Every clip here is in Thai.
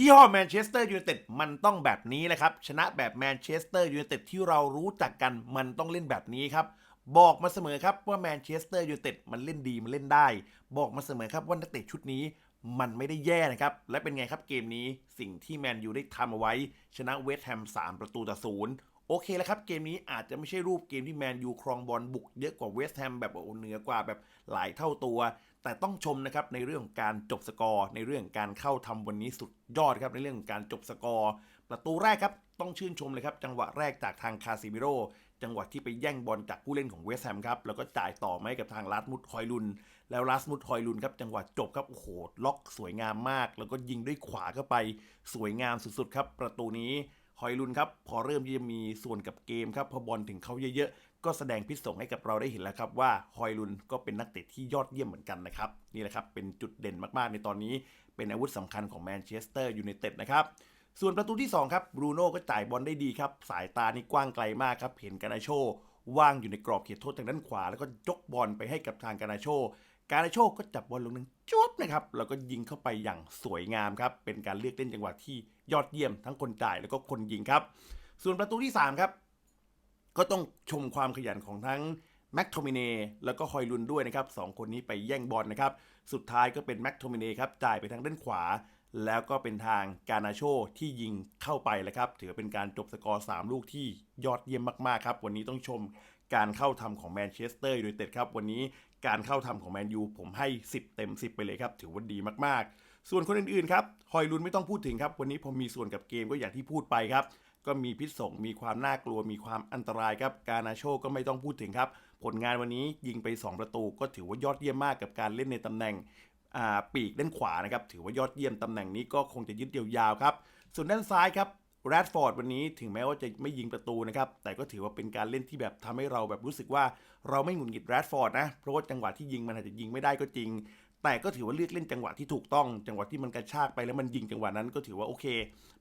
ยี่ห้อแมนเชสเตอร์ยูไนเต็ดมันต้องแบบนี้แหละครับ ชนะแบบแมนเชสเตอร์ยูไนเต็ดที่เรารู้จักกันมันต้องเล่นแบบนี้ครับ บอกมาเสมอครับว่าแมนเชสเตอร์ยูไนเต็ดมันเล่นดีมันเล่นได้ บอกมาเสมอครับว่านักเตะชุดนี้มันไม่ได้แย่นะครับ และเป็นไงครับเกมนี้สิ่งที่แมนยูได้ทำเอาไว้ ชนะเวสต์แฮม3 ประตูต่อศูนย์ โอเคแล้วครับเกมนี้อาจจะไม่ใช่รูปเกมที่แมนยูครองบอลบุกเยอะกว่าเวสต์แฮมแบบโอ้โหเหนือกว่าแบบหลายเท่าตัว แต่ต้องชมนะครับในเรื่องของการจบสกอร์ ในเรื่องการเข้าทำวันนี้สุดยอดครับในเรื่องของการจบสกอร์ประตูแรกครับต้องชื่นชมเลยครับจังหวะแรกจากทางคาซิมิโร่จังหวะที่ไปแย่งบอลจากผู้เล่นของเวสต์แฮมครับแล้วก็จ่ายต่อมาให้กับทางลาสมุดฮอยลุน แล้วลาสมุดฮอยลุนครับจังหวะจบครับโอ้โหล็อกสวยงามมาก แล้วก็ยิงด้วยขวาเข้าไป สวยงามสุดๆครับ ประตูนี้ ฮอยลุนครับพอเริ่มที่จะมีส่วนกับเกมครับพอบอลถึงเขาเยอะๆ ก็แสดงพิษสงให้กับเราได้เห็นแล้วครับว่าฮอยลุนก็เป็นนักเตะที่ยอดเยี่ยมเหมือนกันนะครับนี่แหละครับเป็นจุดเด่นมากๆในตอนนี้ เป็นอาวุธสำคัญของแมนเชสเตอร์ยูไนเต็ดนะครับส่วนประตูที่ 2 ครับบรูโน่ก็จ่ายบอลได้ดีครับ สายตานี่กว้างไกลมากครับ เห็นกานาโชว่างอยู่ในกรอบเขตโทษทางด้านขวา แล้วก็ยกบอลไปให้กับทางกานาโช กานาโชก็จับบอลลงหนึ่งจุ๊บนะครับแล้วก็ยิงเข้าไปอย่างสวยงามครับ เป็นการเลือกเล่นจังหวะที่ยอดเยี่ยมทั้งคนจ่ายแล้วก็คนยิงครับ ส่วนประตูที่ 3 ครับ ก็ต้องชมความขยันของทั้งแม็กโทมิเนแล้วก็ฮอยลุนด้วยนะครับสองคนนี้ไปแย่งบอลนะครับ สุดท้ายก็เป็นแม็กโทมิเนครับจ่ายไปทางด้านขวา แล้วก็เป็นทางกานาโชที่ยิงเข้าไปแล้วครับ ถือเป็นการจบสกอร์ 3 ลูกที่ยอดเยี่ยมมากๆครับ วันนี้ต้องชมการเข้าทำของแมนเชสเตอร์ยูไนเต็ดครับ วันนี้ การเข้าทำของแมนยูผมให้ 10 เต็ม 10 ไปเลยครับ ถือว่าดีมากๆ ส่วนคนอื่นๆครับฮอยลุนไม่ต้องพูดถึงครับ วันนี้ผมมีส่วนกับเกมก็อย่างที่พูดไปครับ ก็มีพิษสงมีความน่ากลัวมีความอันตรายครับ กานาโชก็ไม่ต้องพูดถึงครับ ผลงานวันนี้ยิงไป 2 ประตู ก็ถือว่ายอดเยี่ยมมากกับการเล่นในตำแหน่งปีกด้านขวานะครับถือว่ายอดเยี่ยมตำแหน่งนี้ก็คงจะยึดยาวๆครับส่วนด้านซ้ายครับ แรดฟอร์ดวันนี้ถึงแม้ว่าจะไม่ยิงประตูนะครับ แต่ก็ถือว่าเป็นการเล่นที่แบบทำให้เราแบบรู้สึกว่าเราไม่หงุดหงิดแรดฟอร์ดนะ เพราะว่าจังหวะที่ยิงมันอาจจะยิงไม่ได้ก็จริง แต่ก็ถือว่าเลือกเล่นจังหวะที่ถูกต้อง จังหวะที่มันกระชากไปแล้วมันยิงจังหวะนั้นก็ถือว่าโอเค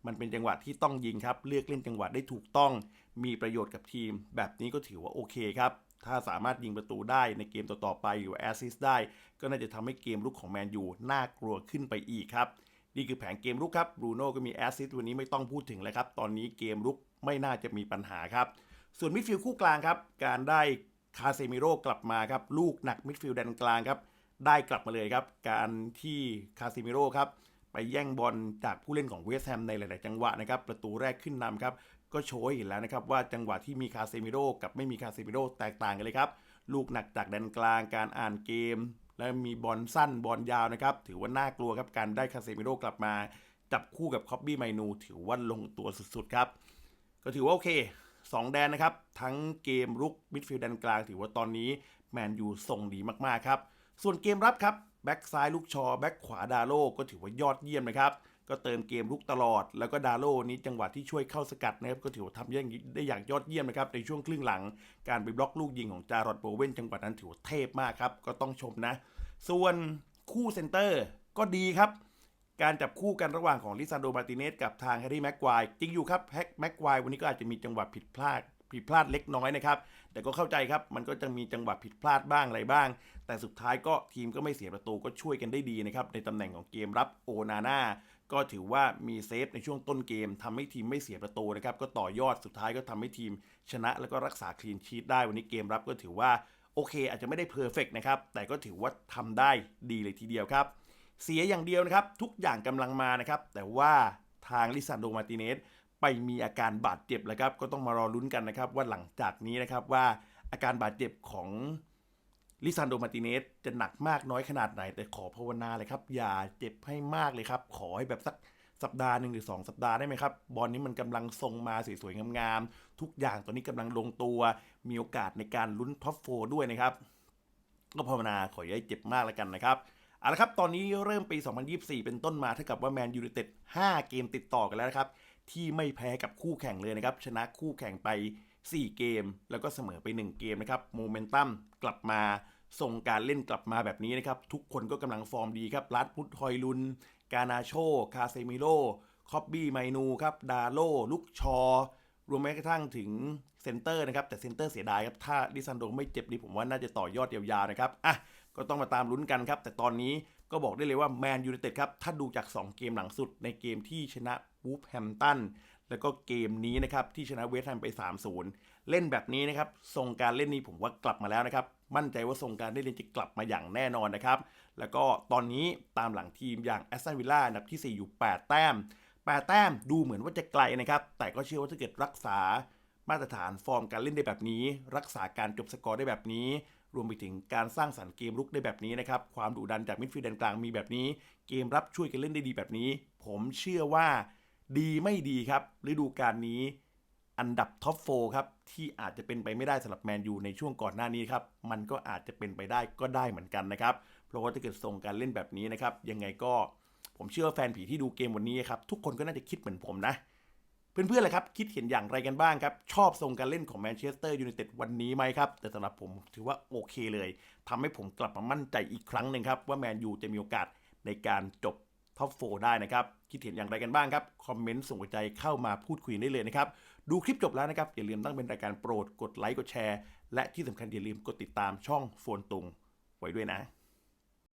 มันเป็นจังหวะที่ต้องยิงครับ เลือกเล่นจังหวะได้ถูกต้อง มีประโยชน์กับทีม แบบนี้ก็ถือว่าโอเคครับ ถ้าสามารถยิงประตูได้ในเกมต่อๆไปหรือว่แอสซิสต์ได้ ก็น่าจะทำให้เกมลุกของแมนยูน่ากลัวขึ้นไปอีกครับ นี่คือแผนเกมลุกครับบรูโน่ก็มีแอสซิสต์วันนี้ไม่ต้องพูดถึงแล้วครับ ตอนนี้เกมลุกไม่น่าจะมีปัญหาครับ ส่วนมิดฟิลด์คู่กลางครับ การได้คาเซมิโร่กลับมาครับ ลูกหนักมิดฟิลด์แดนกลางครับ ได้กลับมาเลยครับ การที่คาเซมิโร่ครับไปแย่งบอลจากผู้เล่นของเวสต์แฮมในหลาย ๆ จังหวะนะครับ ประตูแรกขึ้นนำครับ ก็โชว์เห็นแล้วนะครับว่าจังหวะที่มีคาเซมิโร่กับไม่มีคาเซมิโร่แตกต่างกันเลยครับ ลูกหนักจากแดนกลาง การอ่านเกม และมีบอลสั้นบอลยาวนะครับ ถือว่าน่ากลัวครับการได้คาเซมิโร่กลับมา จับคู่กับคอบบี้ไมนู ถือว่าลงตัวสุดๆครับ ก็ถือว่าโอเค 2 แดนนะครับ ทั้งเกมรุกมิดฟิลด์แดนกลาง ถือว่าตอนนี้แมนยูส่งดีมากๆครับ ส่วนเกมรับครับแบ็กซ้ายลูกชอแบ็กขวาดาโลก็ถือว่ายอดเยี่ยมนะครับ ก็เติมเกมลุกตลอด แล้วก็ดาโลนี้จังหวะที่ช่วยเข้าสกัดนะครับก็ถือว่าทำได้อย่างยอดเยี่ยมนะครับในช่วงครึ่งหลัง การไปบล็อกลูกยิงของจารอดโบเวนจังหวะนั้นถือว่าเทพมากครับ ก็ต้องชมนะ ส่วนคู่เซนเตอร์ก็ดีครับ การจับคู่กันระหว่างของลิซานโดมาติเนสกับทางแฮร์รี่แม็กควายจริงอยู่ครับแฮกแม็กควายวันนี้ก็อาจจะมีจังหวะผิดพลาด ผิดพลาดเล็กน้อยนะครับ แต่ก็เข้าใจครับ มันก็จะมีจังหวะผิดพลาดบ้างอะไรบ้าง แต่สุดท้ายก็ทีมก็ไม่เสียประตูก็ช่วยกันได้ดีนะครับ ในตำแหน่งของเกมรับโอนาน่าก็ถือว่ามีเซฟในช่วงต้นเกมทำให้ทีมไม่เสียประตูนะครับ ก็ต่อยอดสุดท้ายก็ทำให้ทีมชนะ แล้วก็รักษาคลีนชีตได้วันนี้เกมรับก็ถือว่าโอเค อาจจะไม่ได้เพอร์เฟกนะครับ แต่ก็ถือว่าทำได้ดีเลยทีเดียวครับ เสียอย่างเดียวนะครับ ทุกอย่างกำลังมานะครับ แต่ว่าทางลิซันโดมาติเนส ไปมีอาการบาดเจ็บแล้วครับ ก็ต้องมารอลุ้นกันนะครับ ว่าหลังจากนี้นะครับว่าอาการบาดเจ็บของลิซันโดมาติเนสจะหนักมากน้อยขนาดไหน แต่ขอภาวนาเลยครับ อย่าเจ็บให้มากเลยครับ ขอให้แบบสักสัปดาห์หนึ่งหรือ 2 สัปดาห์ได้ไหมครับ บอลนี้มันกำลังทรงมาสวยๆงามๆทุกอย่างตอนนี้กำลังลงตัว มีโอกาสในการลุ้นท็อปโฟด้วยนะครับ ก็ภาวนาขออย่าให้เจ็บมากแล้วกันนะครับเอาละครับ ตอนนี้เริ่มปี 2024 เป็นต้นมาเท่ากับว่าแมนยู i นเต็ด5เกมติดต่อกันแล้วนะครับ ที่ไม่แพ้กับคู่แข่งเลยนะครับ ชนะคู่แข่งไป 4 เกม แล้วก็เสมอไป 1 เกมนะครับโมเมนตัมกลับมาส่งการเล่นกลับมาแบบนี้นะครับ ทุกคนก็กำลังฟอร์มดีครับลัดพุทธอยลุน กานาโช คาเซมิโลคอบบี้ไมนูครับ ดาโล ลุกชอ รวมแม้กระทั่งถึงเซนเตอร์นะครับ แต่เซนเตอร์เสียดายครับ ถ้าดิซันโดไม่เจ็บนี่ผมว่าน่าจะต่อยอดยาวๆนะครับอะก็ต้องมาตามลุ้นกันครับ แต่ตอนนี้ก็บอกได้เลยว่าแมนยู i นเต็ดครับ ถ้าดูจาก 2 เกมหลังสุดในเกมที่ชนะวูฟแฮมตันแล้วก็เกมนี้นะครับ ที่ชนะเวสต์แฮมไป3-0 เล่นแบบนี้นะครับทรงการเล่นนี้ผมว่ากลับมาแล้วนะครับ มั่นใจว่าทรงการเล่นจะกลับมาอย่างแน่นอนนะครับ แล้วก็ตอนนี้ตามหลังทีมอย่างแอสตันวิลล่าอันดับที่ 4 อยู่ 8 แต้ม 8 แต้มดูเหมือนว่าจะไกลนะครับ แต่ก็เชื่อว่าถ้าเกิดรักษามาตรฐานฟอร์มการเล่นได้แบบนี้ รักษาการจบสกอร์ได้แบบนี้ รวมไปถึงการสร้างสรรค์เกมรุกได้แบบนี้นะครับ ความดุดันจากมิดฟิลด์แดนกลางมีแบบนี้ เกมรับช่วยกันเล่นได้ดีแบบนี้ ผมเชื่อว่าดีไม่ดีครับฤดูกาลนี้อันดับท็อปโฟครับที่อาจจะเป็นไปไม่ได้สำหรับแมนยูในช่วงก่อนหน้านี้ครับ มันก็อาจจะเป็นไปได้ก็ได้เหมือนกันนะครับ เพราะว่าถ้าเกิดส่งการเล่นแบบนี้นะครับ ยังไงก็ ผมเชื่อแฟนผีที่ดูเกมวันนี้ครับทุกคนก็น่าจะคิดเหมือนผมนะ เพื่อนๆเลยครับคิดเห็นอย่างไรกันบ้างครับ ชอบทรงการเล่นของแมนเชสเตอร์ยูไนเต็ดวันนี้ไหมครับ แต่สำหรับผมถือว่าโอเคเลยทำให้ผมกลับมามั่นใจอีกครั้งหนึ่งครับว่าแมนยูจะมีโอกาสในการจบท็อปโฟได้นะครับ คิดเห็นอย่างไรกันบ้างครับ คอมเมนต์ส่งใจเข้ามาพูดคุยได้เลยนะครับ ดูคลิปจบแล้วนะครับ อย่าลืมตั้งเป็นรายการโปรด กดไลค์ กดแชร์ และที่สำคัญอย่าลืมกดติดตามช่องโฟนตุง ไว้ด้วยนะ